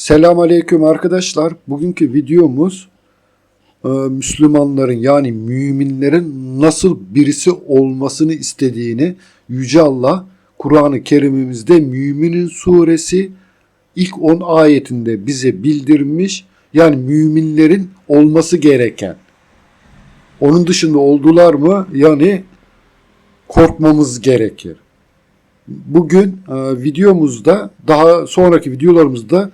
Selam aleyküm arkadaşlar. Bugünkü videomuz e, Müslümanların yani müminlerin nasıl birisi olmasını istediğini Yüce Allah Kur'an-ı Kerim'imizde Müminin suresi ilk 10 ayetinde bize bildirmiş. Yani müminlerin olması gereken. Onun dışında oldular mı yani korkmamız gerekir. Bugün e, videomuzda daha sonraki videolarımızda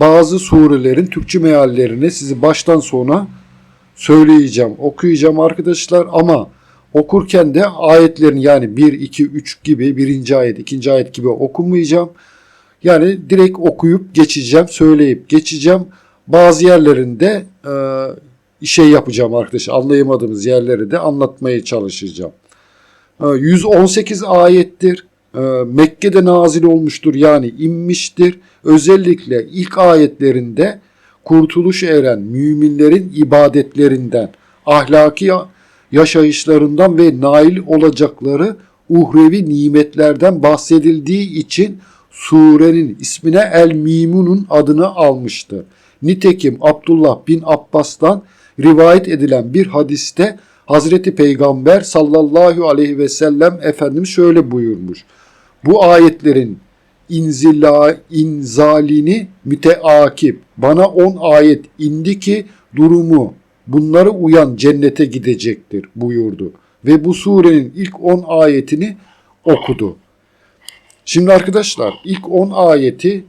bazı surelerin Türkçe meallerini sizi baştan sona söyleyeceğim, okuyacağım arkadaşlar ama okurken de ayetlerin yani 1, 2, 3 gibi birinci ayet, ikinci ayet gibi okumayacağım. Yani direkt okuyup geçeceğim, söyleyip geçeceğim. Bazı yerlerinde e, şey yapacağım arkadaşlar. Anlayamadığımız yerleri de anlatmaya çalışacağım. E, 118 ayettir. E, Mekke'de nazil olmuştur yani inmiştir. Özellikle ilk ayetlerinde kurtuluş eren müminlerin ibadetlerinden, ahlaki yaşayışlarından ve nail olacakları uhrevi nimetlerden bahsedildiği için surenin ismine El Mimun'un adını almıştır. Nitekim Abdullah bin Abbas'tan rivayet edilen bir hadiste Hazreti Peygamber sallallahu aleyhi ve sellem Efendimiz şöyle buyurmuş. Bu ayetlerin inzila, inzalini müteakip. Bana on ayet indi ki durumu bunları uyan cennete gidecektir buyurdu. Ve bu surenin ilk on ayetini okudu. Şimdi arkadaşlar ilk 10 ayeti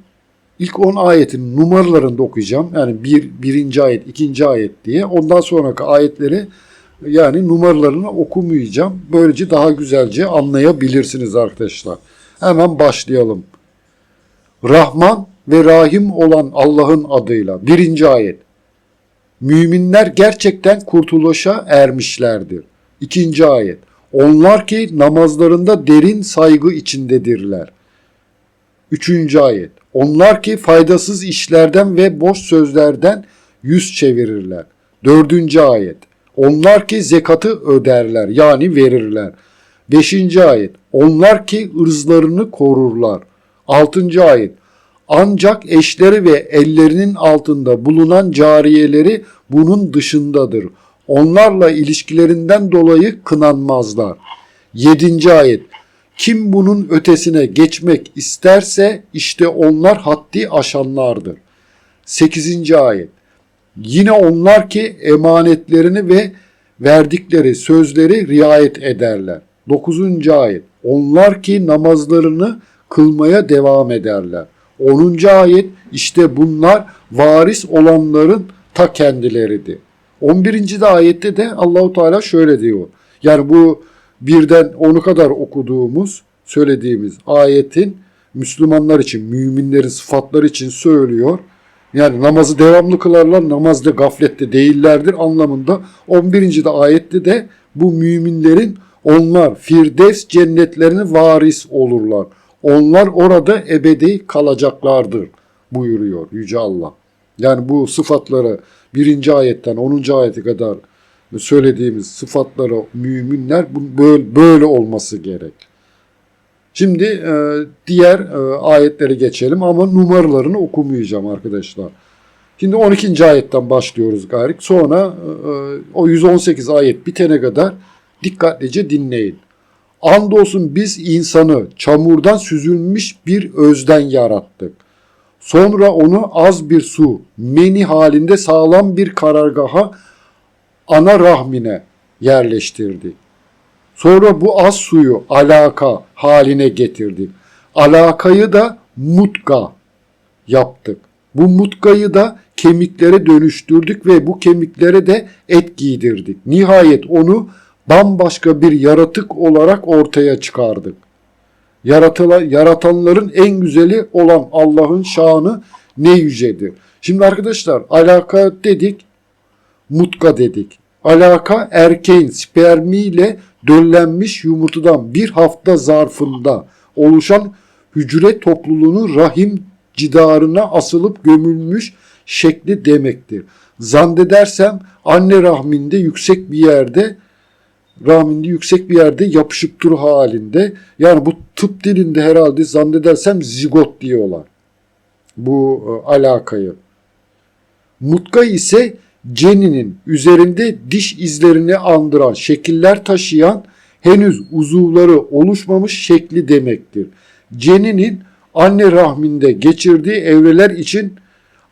ilk 10 ayetin numaralarını da okuyacağım. Yani bir, birinci ayet, ikinci ayet diye. Ondan sonraki ayetleri yani numaralarını okumayacağım. Böylece daha güzelce anlayabilirsiniz arkadaşlar. Hemen başlayalım. Rahman ve Rahim olan Allah'ın adıyla. Birinci ayet. Müminler gerçekten kurtuluşa ermişlerdir. İkinci ayet. Onlar ki namazlarında derin saygı içindedirler. Üçüncü ayet. Onlar ki faydasız işlerden ve boş sözlerden yüz çevirirler. Dördüncü ayet. Onlar ki zekatı öderler yani verirler. Beşinci ayet. Onlar ki ırzlarını korurlar. Altıncı ayet. Ancak eşleri ve ellerinin altında bulunan cariyeleri bunun dışındadır. Onlarla ilişkilerinden dolayı kınanmazlar. Yedinci ayet. Kim bunun ötesine geçmek isterse işte onlar haddi aşanlardır. Sekizinci ayet. Yine onlar ki emanetlerini ve verdikleri sözleri riayet ederler. Dokuzuncu ayet. Onlar ki namazlarını kılmaya devam ederler. Onuncu ayet. işte bunlar varis olanların ta kendileridir. 11. de ayette de Allahu Teala şöyle diyor. Yani bu birden onu kadar okuduğumuz, söylediğimiz ayetin Müslümanlar için, müminlerin sıfatları için söylüyor. Yani namazı devamlı kılarlar, namazda gaflette değillerdir anlamında. 11. de ayette de bu müminlerin onlar Firdevs cennetlerini varis olurlar. Onlar orada ebedi kalacaklardır buyuruyor Yüce Allah. Yani bu sıfatları birinci ayetten 10. ayete kadar söylediğimiz sıfatları müminler böyle, böyle olması gerek. Şimdi e, diğer e, ayetlere geçelim ama numaralarını okumayacağım arkadaşlar. Şimdi 12. ayetten başlıyoruz gayrı. Sonra e, o 118 ayet bitene kadar dikkatlice dinleyin. Andolsun biz insanı çamurdan süzülmüş bir özden yarattık. Sonra onu az bir su, meni halinde sağlam bir karargaha ana rahmine yerleştirdi. Sonra bu az suyu alaka haline getirdi. Alakayı da mutka yaptık. Bu mutkayı da kemiklere dönüştürdük ve bu kemiklere de et giydirdik. Nihayet onu bambaşka bir yaratık olarak ortaya çıkardık. Yaratılan, yaratanların en güzeli olan Allah'ın şanı ne yücedir. Şimdi arkadaşlar alaka dedik, mutka dedik. Alaka erkeğin spermiyle döllenmiş yumurtadan bir hafta zarfında oluşan hücre topluluğunun rahim cidarına asılıp gömülmüş şekli demektir. Zannedersem anne rahminde yüksek bir yerde rahminde yüksek bir yerde yapışıp dur halinde. Yani bu tıp dilinde herhalde zannedersem zigot diyorlar. bu e, alakayı. Mutka ise ceninin üzerinde diş izlerini andıran, şekiller taşıyan, henüz uzuvları oluşmamış şekli demektir. Ceninin anne rahminde geçirdiği evreler için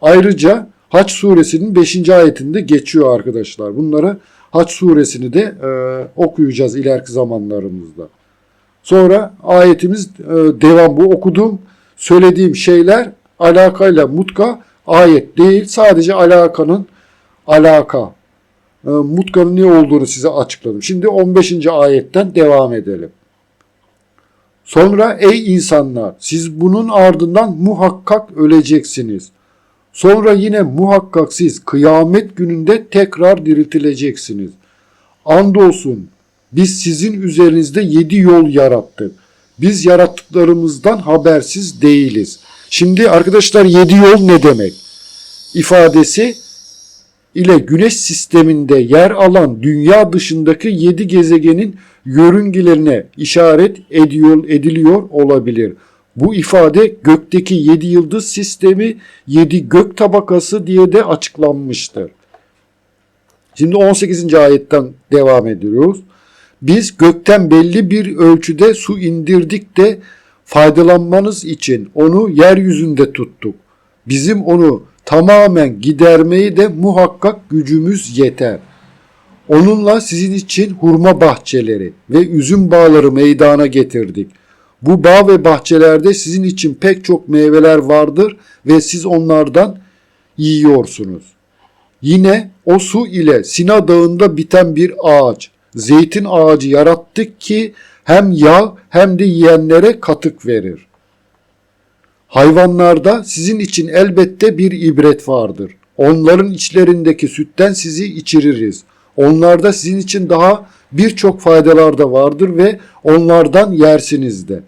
ayrıca Haç suresinin 5. ayetinde geçiyor arkadaşlar. Bunları Haç suresini de e, okuyacağız ileriki zamanlarımızda. Sonra ayetimiz e, devam bu okuduğum söylediğim şeyler alakayla mutka ayet değil sadece alakanın alaka e, mutkanın ne olduğunu size açıkladım. Şimdi 15. ayetten devam edelim. Sonra ey insanlar siz bunun ardından muhakkak öleceksiniz. Sonra yine muhakkak siz kıyamet gününde tekrar diriltileceksiniz. Andolsun biz sizin üzerinizde yedi yol yarattık. Biz yarattıklarımızdan habersiz değiliz. Şimdi arkadaşlar yedi yol ne demek? İfadesi ile güneş sisteminde yer alan dünya dışındaki yedi gezegenin yörüngelerine işaret ediyor, ediliyor olabilir. Bu ifade gökteki yedi yıldız sistemi, yedi gök tabakası diye de açıklanmıştır. Şimdi 18. ayetten devam ediyoruz. Biz gökten belli bir ölçüde su indirdik de faydalanmanız için onu yeryüzünde tuttuk. Bizim onu tamamen gidermeyi de muhakkak gücümüz yeter. Onunla sizin için hurma bahçeleri ve üzüm bağları meydana getirdik. Bu bağ ve bahçelerde sizin için pek çok meyveler vardır ve siz onlardan yiyorsunuz. Yine o su ile Sina Dağı'nda biten bir ağaç, zeytin ağacı yarattık ki hem yağ hem de yiyenlere katık verir. Hayvanlarda sizin için elbette bir ibret vardır. Onların içlerindeki sütten sizi içiririz. Onlarda sizin için daha birçok faydalar da vardır ve onlardan yersiniz de.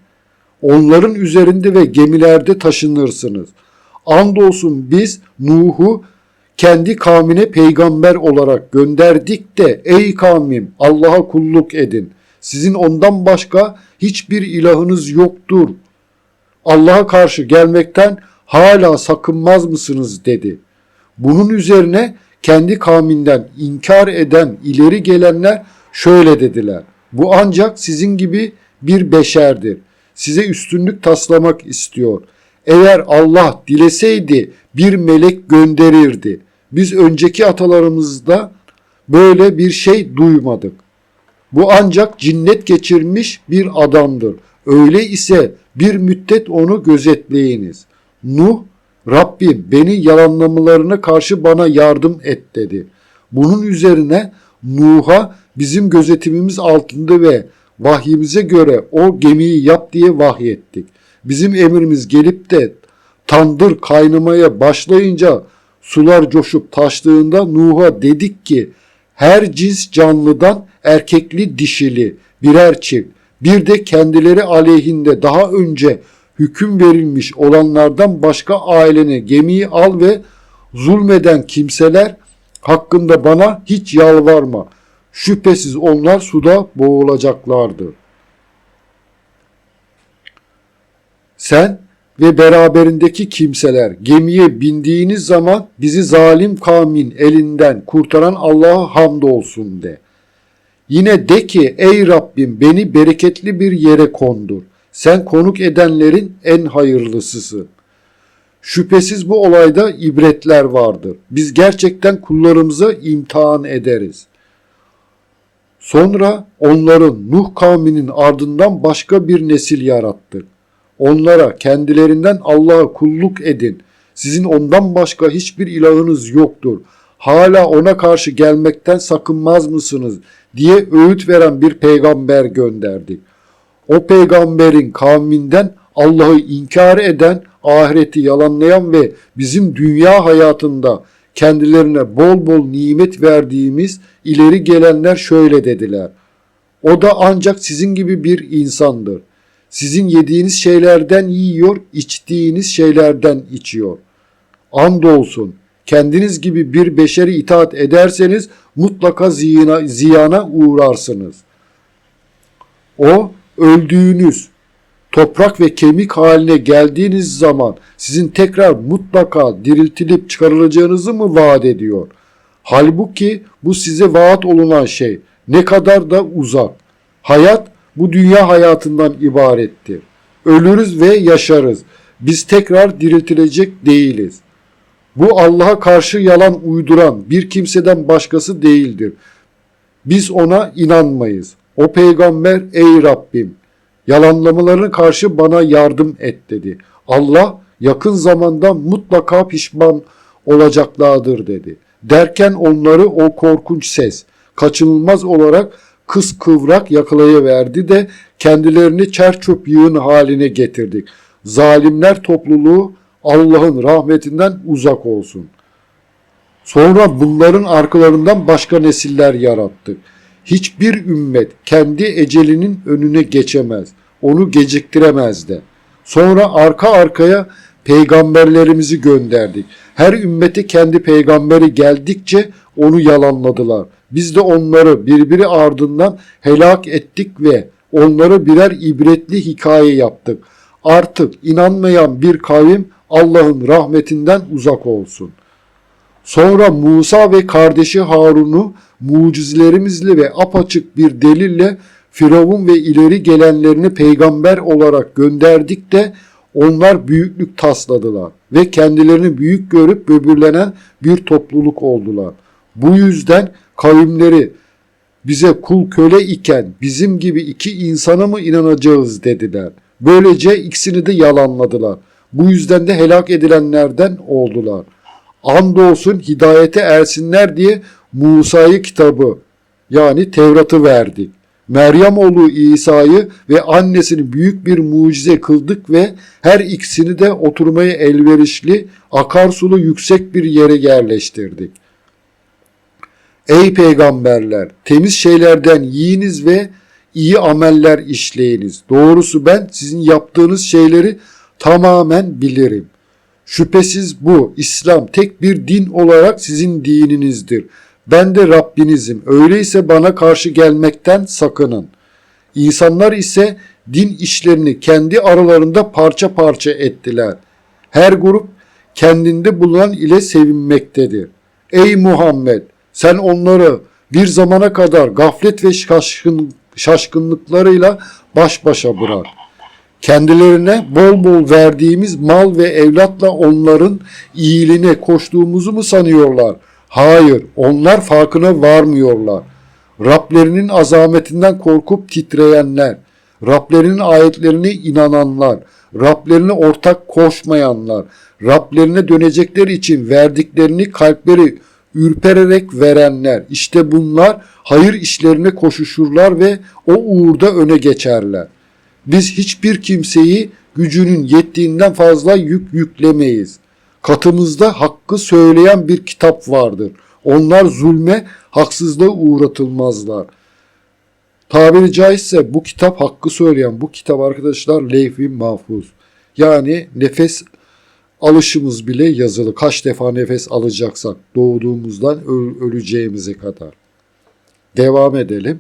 Onların üzerinde ve gemilerde taşınırsınız. Andolsun biz Nuh'u kendi kavmine peygamber olarak gönderdik de ey kavmim Allah'a kulluk edin. Sizin ondan başka hiçbir ilahınız yoktur. Allah'a karşı gelmekten hala sakınmaz mısınız dedi. Bunun üzerine kendi kavminden inkar eden ileri gelenler şöyle dediler. Bu ancak sizin gibi bir beşerdir. Size üstünlük taslamak istiyor. Eğer Allah dileseydi bir melek gönderirdi. Biz önceki atalarımızda böyle bir şey duymadık. Bu ancak cinnet geçirmiş bir adamdır. Öyle ise bir müddet onu gözetleyiniz. Nuh, Rabbim beni yalanlamalarına karşı bana yardım et dedi. Bunun üzerine Nuh'a bizim gözetimimiz altında ve vahyimize göre o gemiyi yap diye vahyettik. Bizim emrimiz gelip de tandır kaynamaya başlayınca sular coşup taştığında Nuh'a dedik ki her cins canlıdan erkekli dişili birer çift bir de kendileri aleyhinde daha önce hüküm verilmiş olanlardan başka ailene gemiyi al ve zulmeden kimseler hakkında bana hiç yalvarma. Şüphesiz onlar suda boğulacaklardır. Sen ve beraberindeki kimseler gemiye bindiğiniz zaman bizi zalim kavmin elinden kurtaran Allah'a hamdolsun de. Yine de ki ey Rabbim beni bereketli bir yere kondur. Sen konuk edenlerin en hayırlısısın. Şüphesiz bu olayda ibretler vardır. Biz gerçekten kullarımıza imtihan ederiz. Sonra onların Nuh kavminin ardından başka bir nesil yarattık. Onlara kendilerinden Allah'a kulluk edin. Sizin ondan başka hiçbir ilahınız yoktur. Hala ona karşı gelmekten sakınmaz mısınız diye öğüt veren bir peygamber gönderdik. O peygamberin kavminden Allah'ı inkar eden, ahireti yalanlayan ve bizim dünya hayatında kendilerine bol bol nimet verdiğimiz ileri gelenler şöyle dediler. O da ancak sizin gibi bir insandır. Sizin yediğiniz şeylerden yiyor, içtiğiniz şeylerden içiyor. Andolsun kendiniz gibi bir beşeri itaat ederseniz mutlaka ziyana, ziyana uğrarsınız. O öldüğünüz, toprak ve kemik haline geldiğiniz zaman sizin tekrar mutlaka diriltilip çıkarılacağınızı mı vaat ediyor? Halbuki bu size vaat olunan şey ne kadar da uzak. Hayat bu dünya hayatından ibarettir. Ölürüz ve yaşarız. Biz tekrar diriltilecek değiliz. Bu Allah'a karşı yalan uyduran bir kimseden başkası değildir. Biz ona inanmayız. O peygamber ey Rabbim yalanlamalarına karşı bana yardım et dedi. Allah yakın zamanda mutlaka pişman olacaklardır dedi. Derken onları o korkunç ses kaçınılmaz olarak kıs kıvrak yakalayıverdi de kendilerini çer çöp yığın haline getirdik. Zalimler topluluğu Allah'ın rahmetinden uzak olsun. Sonra bunların arkalarından başka nesiller yarattık. Hiçbir ümmet kendi ecelinin önüne geçemez. Onu geciktiremez de. Sonra arka arkaya peygamberlerimizi gönderdik. Her ümmete kendi peygamberi geldikçe onu yalanladılar. Biz de onları birbiri ardından helak ettik ve onları birer ibretli hikaye yaptık. Artık inanmayan bir kavim Allah'ın rahmetinden uzak olsun. Sonra Musa ve kardeşi Harun'u mucizelerimizle ve apaçık bir delille Firavun ve ileri gelenlerini peygamber olarak gönderdik de onlar büyüklük tasladılar ve kendilerini büyük görüp böbürlenen bir topluluk oldular. Bu yüzden kavimleri bize kul köle iken bizim gibi iki insana mı inanacağız dediler. Böylece ikisini de yalanladılar. Bu yüzden de helak edilenlerden oldular. Andolsun hidayete ersinler diye Musa'yı kitabı yani Tevrat'ı verdik. Meryem oğlu İsa'yı ve annesini büyük bir mucize kıldık ve her ikisini de oturmaya elverişli akarsulu yüksek bir yere yerleştirdik. Ey peygamberler temiz şeylerden yiyiniz ve iyi ameller işleyiniz. Doğrusu ben sizin yaptığınız şeyleri tamamen bilirim. Şüphesiz bu İslam tek bir din olarak sizin dininizdir. Ben de Rabbinizim. Öyleyse bana karşı gelmekten sakının. İnsanlar ise din işlerini kendi aralarında parça parça ettiler. Her grup kendinde bulunan ile sevinmektedir. Ey Muhammed! Sen onları bir zamana kadar gaflet ve şaşkın, şaşkınlıklarıyla baş başa bırak. Kendilerine bol bol verdiğimiz mal ve evlatla onların iyiliğine koştuğumuzu mu sanıyorlar? Hayır, onlar farkına varmıyorlar. Rablerinin azametinden korkup titreyenler, Rablerinin ayetlerine inananlar, Rablerine ortak koşmayanlar, Rablerine dönecekler için verdiklerini kalpleri ürpererek verenler. İşte bunlar hayır işlerine koşuşurlar ve o uğurda öne geçerler. Biz hiçbir kimseyi gücünün yettiğinden fazla yük yüklemeyiz. Katımızda hakkı söyleyen bir kitap vardır. Onlar zulme, haksızlığa uğratılmazlar. Tabiri caizse bu kitap hakkı söyleyen bu kitap arkadaşlar levh-i mahfuz. Yani nefes alışımız bile yazılı. Kaç defa nefes alacaksak doğduğumuzdan öleceğimize kadar. Devam edelim.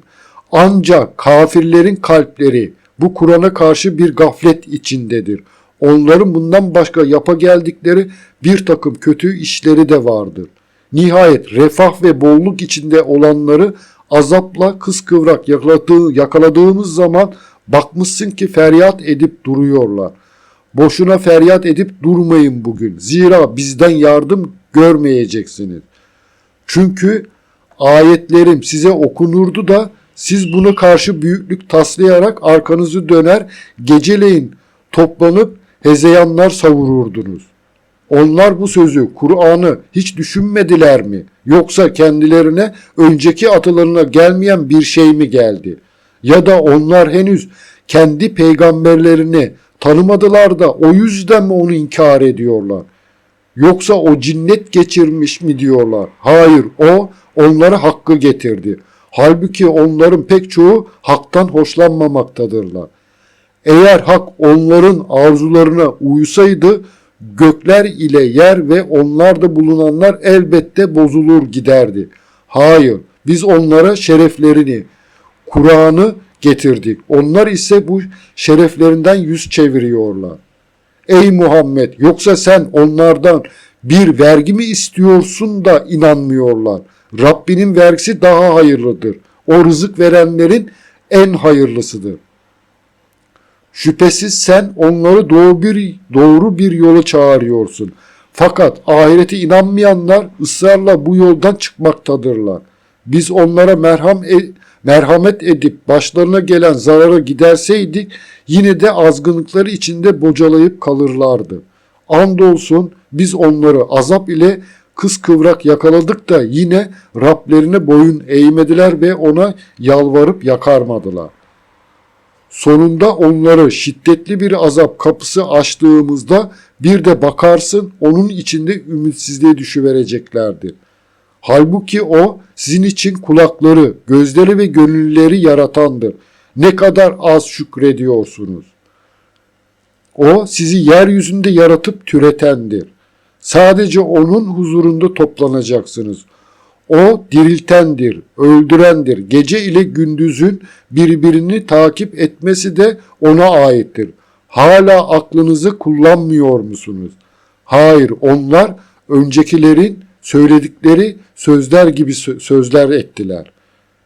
Ancak kafirlerin kalpleri bu Kur'an'a karşı bir gaflet içindedir. Onların bundan başka yapa geldikleri bir takım kötü işleri de vardır. Nihayet refah ve bolluk içinde olanları azapla kıskıvrak yakaladığı, yakaladığımız zaman bakmışsın ki feryat edip duruyorlar. Boşuna feryat edip durmayın bugün. Zira bizden yardım görmeyeceksiniz. Çünkü ayetlerim size okunurdu da siz buna karşı büyüklük taslayarak arkanızı döner geceleyin toplanıp hezeyanlar savururdunuz. Onlar bu sözü, Kur'an'ı hiç düşünmediler mi? Yoksa kendilerine önceki atalarına gelmeyen bir şey mi geldi? Ya da onlar henüz kendi peygamberlerini tanımadılar da o yüzden mi onu inkar ediyorlar? Yoksa o cinnet geçirmiş mi diyorlar? Hayır, o onlara hakkı getirdi. Halbuki onların pek çoğu haktan hoşlanmamaktadırlar. Eğer hak onların arzularına uysaydı gökler ile yer ve onlarda bulunanlar elbette bozulur giderdi. Hayır, biz onlara şereflerini, Kur'an'ı getirdik. Onlar ise bu şereflerinden yüz çeviriyorlar. Ey Muhammed yoksa sen onlardan bir vergi mi istiyorsun da inanmıyorlar. Rabbinin vergisi daha hayırlıdır. O rızık verenlerin en hayırlısıdır. Şüphesiz sen onları doğru bir, doğru bir yola çağırıyorsun. Fakat ahirete inanmayanlar ısrarla bu yoldan çıkmaktadırlar. Biz onlara merham e- merhamet edip başlarına gelen zararı giderseydik yine de azgınlıkları içinde bocalayıp kalırlardı. Andolsun biz onları azap ile kıskıvrak yakaladık da yine Rablerine boyun eğmediler ve ona yalvarıp yakarmadılar. Sonunda onları şiddetli bir azap kapısı açtığımızda bir de bakarsın onun içinde ümitsizliğe düşüvereceklerdir. Halbuki o sizin için kulakları, gözleri ve gönülleri yaratandır. Ne kadar az şükrediyorsunuz. O sizi yeryüzünde yaratıp türetendir. Sadece onun huzurunda toplanacaksınız. O diriltendir, öldürendir. Gece ile gündüzün birbirini takip etmesi de ona aittir. Hala aklınızı kullanmıyor musunuz? Hayır, onlar öncekilerin söyledikleri sözler gibi sö- sözler ettiler.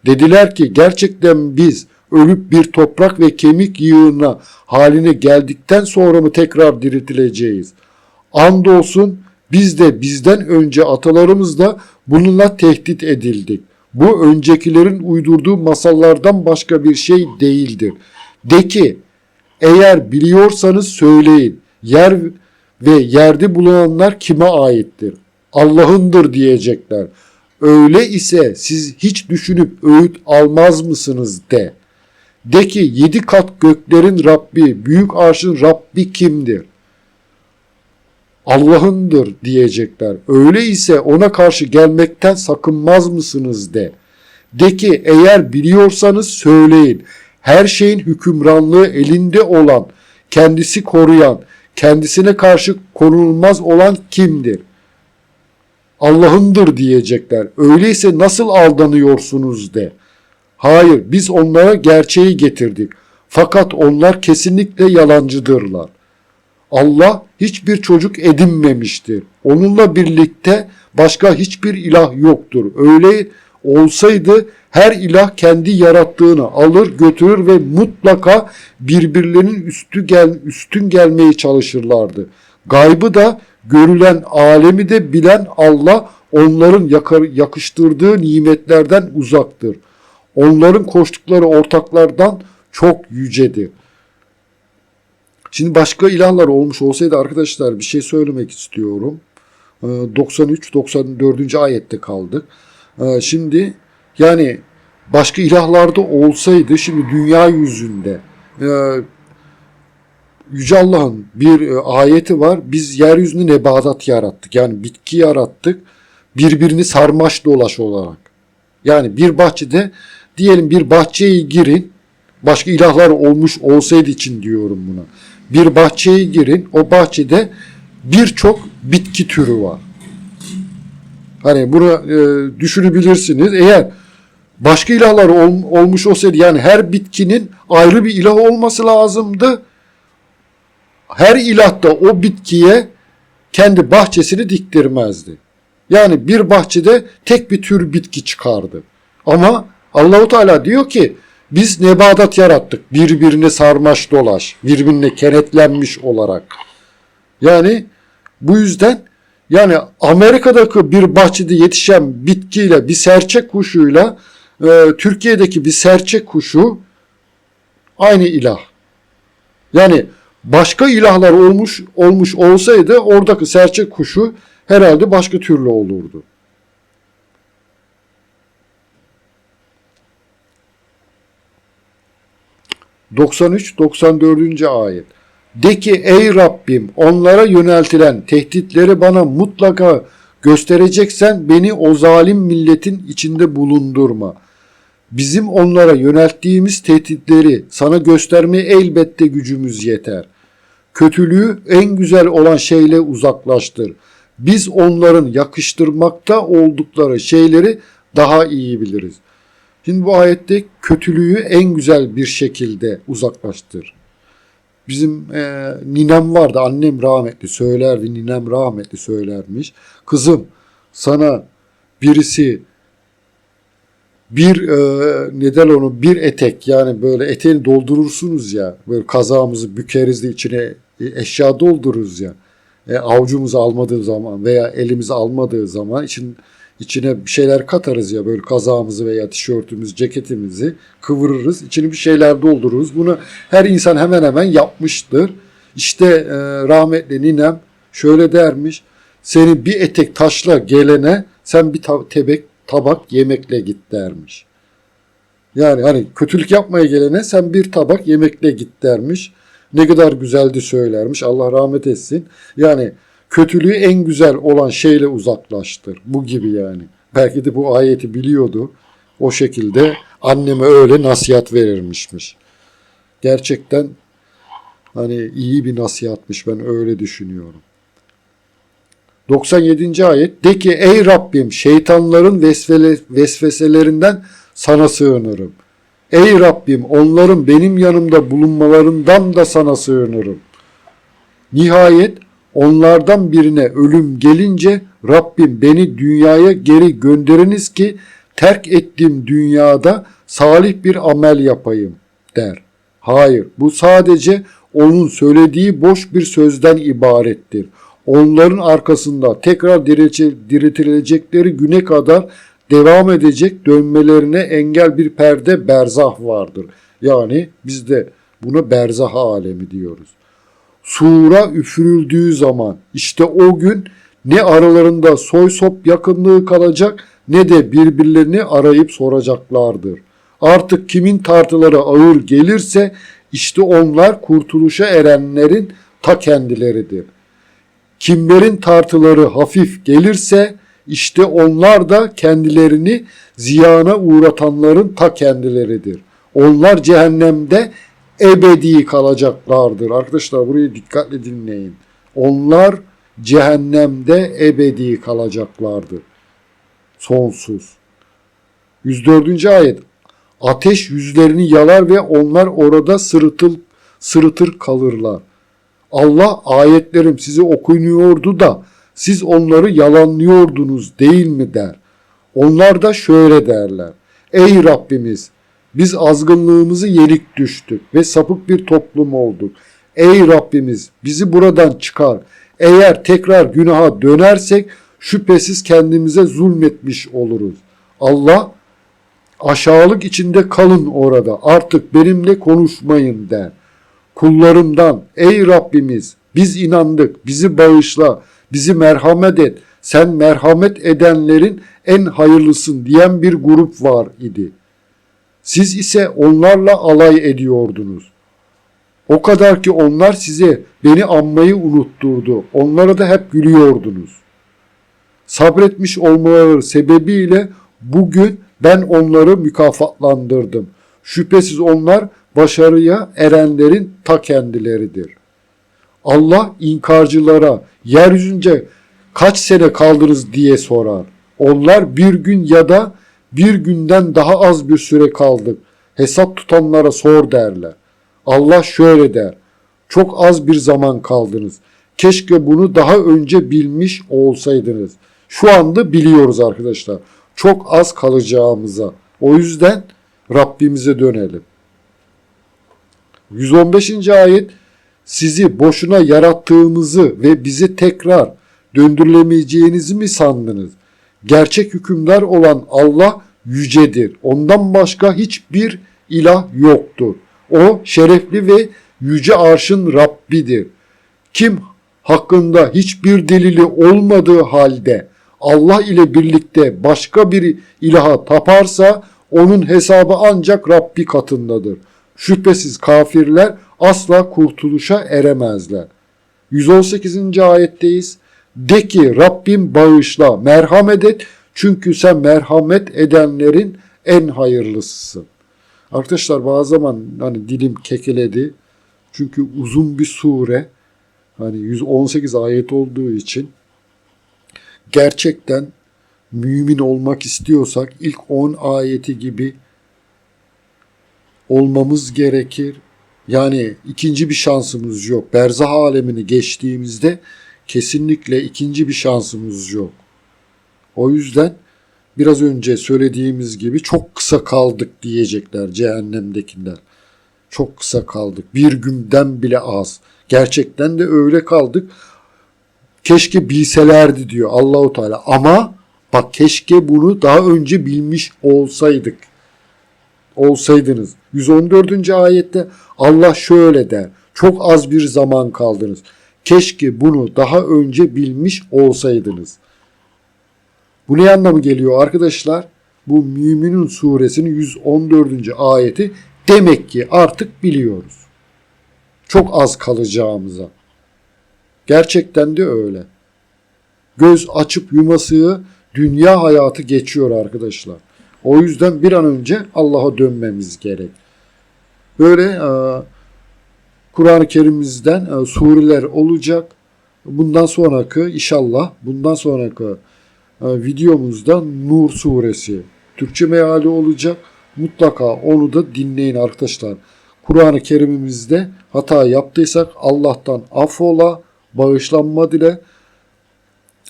Dediler ki gerçekten biz ölüp bir toprak ve kemik yığına haline geldikten sonra mı tekrar diriltileceğiz? Andolsun biz de bizden önce atalarımız da bununla tehdit edildik. Bu öncekilerin uydurduğu masallardan başka bir şey değildir. De ki eğer biliyorsanız söyleyin. Yer ve yerde bulunanlar kime aittir? Allah'ındır diyecekler. Öyle ise siz hiç düşünüp öğüt almaz mısınız de. De ki yedi kat göklerin Rabbi, büyük arşın Rabbi kimdir? Allah'ındır diyecekler. Öyle ise ona karşı gelmekten sakınmaz mısınız de. De ki eğer biliyorsanız söyleyin. Her şeyin hükümranlığı elinde olan, kendisi koruyan, kendisine karşı korunulmaz olan kimdir? Allah'ındır diyecekler. Öyleyse nasıl aldanıyorsunuz de. Hayır biz onlara gerçeği getirdik. Fakat onlar kesinlikle yalancıdırlar. Allah hiçbir çocuk edinmemiştir. Onunla birlikte başka hiçbir ilah yoktur. Öyle olsaydı her ilah kendi yarattığını alır götürür ve mutlaka birbirlerinin üstü gel, üstün gelmeye çalışırlardı. Gaybı da görülen alemi de bilen Allah onların yakıştırdığı nimetlerden uzaktır. Onların koştukları ortaklardan çok yücedir. Şimdi başka ilahlar olmuş olsaydı arkadaşlar bir şey söylemek istiyorum. 93-94. ayette kaldık. Ee, Şimdi yani başka ilahlarda olsaydı şimdi dünya yüzünde e, Yüce Allah'ın bir e, ayeti var. Biz yeryüzünde nebatat yarattık. Yani bitki yarattık. Birbirini sarmaş dolaş olarak. Yani bir bahçede diyelim bir bahçeye girin. Başka ilahlar olmuş olsaydı için diyorum buna. Bir bahçeye girin. O bahçede birçok bitki türü var. Hani bunu e, düşünebilirsiniz. Eğer başka ilahlar ol- olmuş olsaydı yani her bitkinin ayrı bir ilah olması lazımdı. Her ilah da o bitkiye kendi bahçesini diktirmezdi. Yani bir bahçede tek bir tür bitki çıkardı. Ama Allahu Teala diyor ki biz nebadat yarattık. Birbirine sarmaş dolaş, birbirine kenetlenmiş olarak. Yani bu yüzden yani Amerika'daki bir bahçede yetişen bitkiyle bir serçe kuşuyla e, Türkiye'deki bir serçe kuşu aynı ilah. Yani başka ilahlar olmuş olmuş olsaydı oradaki serçe kuşu herhalde başka türlü olurdu. ...93-94. ayet. De ki ey Rabbim onlara yöneltilen tehditleri bana mutlaka göstereceksen beni o zalim milletin içinde bulundurma. Bizim onlara yönelttiğimiz tehditleri sana göstermeye elbette gücümüz yeter. Kötülüğü en güzel olan şeyle uzaklaştır. Biz onların yakıştırmakta oldukları şeyleri daha iyi biliriz. Şimdi bu ayette kötülüğü en güzel bir şekilde uzaklaştır. Bizim e, ninem vardı, annem rahmetli söylerdi, ninem rahmetli söylermiş. Kızım sana birisi bir e, neden onu bir etek yani böyle eteğini doldurursunuz ya böyle kazağımızı bükeriz de içine e, eşya doldururuz ya e, avucumuzu almadığı zaman veya elimizi almadığı zaman için içine bir şeyler katarız ya böyle kazağımızı veya tişörtümüzü ceketimizi kıvırırız içine bir şeyler doldururuz bunu her insan hemen hemen yapmıştır işte e, rahmetli ninem şöyle dermiş seni bir etek taşla gelene sen bir ta- tebek tabak yemekle git dermiş. Yani hani kötülük yapmaya gelene sen bir tabak yemekle git dermiş. Ne kadar güzeldi söylermiş. Allah rahmet etsin. Yani kötülüğü en güzel olan şeyle uzaklaştır. Bu gibi yani. Belki de bu ayeti biliyordu. O şekilde anneme öyle nasihat verirmişmiş. Gerçekten hani iyi bir nasihatmış ben öyle düşünüyorum. 97. ayet de ki ey Rabbim şeytanların vesveselerinden sana sığınırım. Ey Rabbim onların benim yanımda bulunmalarından da sana sığınırım. Nihayet onlardan birine ölüm gelince Rabbim beni dünyaya geri gönderiniz ki terk ettiğim dünyada salih bir amel yapayım der. Hayır bu sadece onun söylediği boş bir sözden ibarettir onların arkasında tekrar diriltilecekleri güne kadar devam edecek dönmelerine engel bir perde berzah vardır. Yani biz de buna berzah alemi diyoruz. Sura üfürüldüğü zaman işte o gün ne aralarında soy sop yakınlığı kalacak ne de birbirlerini arayıp soracaklardır. Artık kimin tartıları ağır gelirse işte onlar kurtuluşa erenlerin ta kendileridir.'' Kimlerin tartıları hafif gelirse işte onlar da kendilerini ziyana uğratanların ta kendileridir. Onlar cehennemde ebedi kalacaklardır. Arkadaşlar burayı dikkatle dinleyin. Onlar cehennemde ebedi kalacaklardır. Sonsuz. 104. ayet. Ateş yüzlerini yalar ve onlar orada sırıtıl, sırıtır kalırlar. Allah ayetlerim size okunuyordu da siz onları yalanlıyordunuz değil mi der. Onlar da şöyle derler. Ey Rabbimiz biz azgınlığımızı yenik düştük ve sapık bir toplum olduk. Ey Rabbimiz bizi buradan çıkar. Eğer tekrar günaha dönersek şüphesiz kendimize zulmetmiş oluruz. Allah aşağılık içinde kalın orada artık benimle konuşmayın der kullarımdan ey Rabbimiz biz inandık bizi bağışla bizi merhamet et sen merhamet edenlerin en hayırlısın diyen bir grup var idi. Siz ise onlarla alay ediyordunuz. O kadar ki onlar size beni anmayı unutturdu. Onlara da hep gülüyordunuz. Sabretmiş olmaları sebebiyle bugün ben onları mükafatlandırdım. Şüphesiz onlar başarıya erenlerin ta kendileridir. Allah inkarcılara yeryüzünce kaç sene kaldınız diye sorar. Onlar bir gün ya da bir günden daha az bir süre kaldık. Hesap tutanlara sor derler. Allah şöyle der. Çok az bir zaman kaldınız. Keşke bunu daha önce bilmiş olsaydınız. Şu anda biliyoruz arkadaşlar. Çok az kalacağımıza. O yüzden Rabbimize dönelim. 115. ayet sizi boşuna yarattığımızı ve bizi tekrar döndürülemeyeceğinizi mi sandınız? Gerçek hükümdar olan Allah yücedir. Ondan başka hiçbir ilah yoktur. O şerefli ve yüce arşın Rabbidir. Kim hakkında hiçbir delili olmadığı halde Allah ile birlikte başka bir ilaha taparsa onun hesabı ancak Rabbi katındadır. Şüphesiz kafirler asla kurtuluşa eremezler. 118. ayetteyiz. De ki Rabbim bağışla, merhamet et çünkü sen merhamet edenlerin en hayırlısısın. Arkadaşlar bazı zaman hani dilim kekeledi. Çünkü uzun bir sure. Hani 118 ayet olduğu için gerçekten mümin olmak istiyorsak ilk 10 ayeti gibi olmamız gerekir. Yani ikinci bir şansımız yok. Berzah alemini geçtiğimizde kesinlikle ikinci bir şansımız yok. O yüzden biraz önce söylediğimiz gibi çok kısa kaldık diyecekler cehennemdekiler. Çok kısa kaldık. Bir günden bile az. Gerçekten de öyle kaldık. Keşke bilselerdi diyor Allahu Teala. Ama bak keşke bunu daha önce bilmiş olsaydık. Olsaydınız. 114. ayette Allah şöyle der. Çok az bir zaman kaldınız. Keşke bunu daha önce bilmiş olsaydınız. Bu ne anlamı geliyor arkadaşlar? Bu Müminun suresinin 114. ayeti demek ki artık biliyoruz. Çok az kalacağımıza. Gerçekten de öyle. Göz açıp yumasığı dünya hayatı geçiyor arkadaşlar. O yüzden bir an önce Allah'a dönmemiz gerek. Böyle e, Kur'an-ı Kerim'imizden e, sureler olacak. Bundan sonraki inşallah bundan sonraki e, videomuzda Nur suresi Türkçe meali olacak. Mutlaka onu da dinleyin arkadaşlar. Kur'an-ı Kerim'imizde hata yaptıysak Allah'tan affola, bağışlanma dile.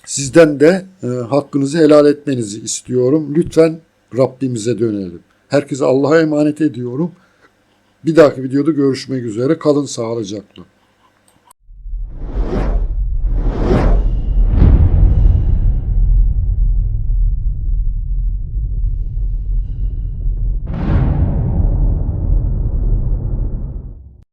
Sizden de e, hakkınızı helal etmenizi istiyorum. Lütfen Rabbimize dönelim. Herkese Allah'a emanet ediyorum. Bir dahaki videoda görüşmek üzere. Kalın sağlıcakla.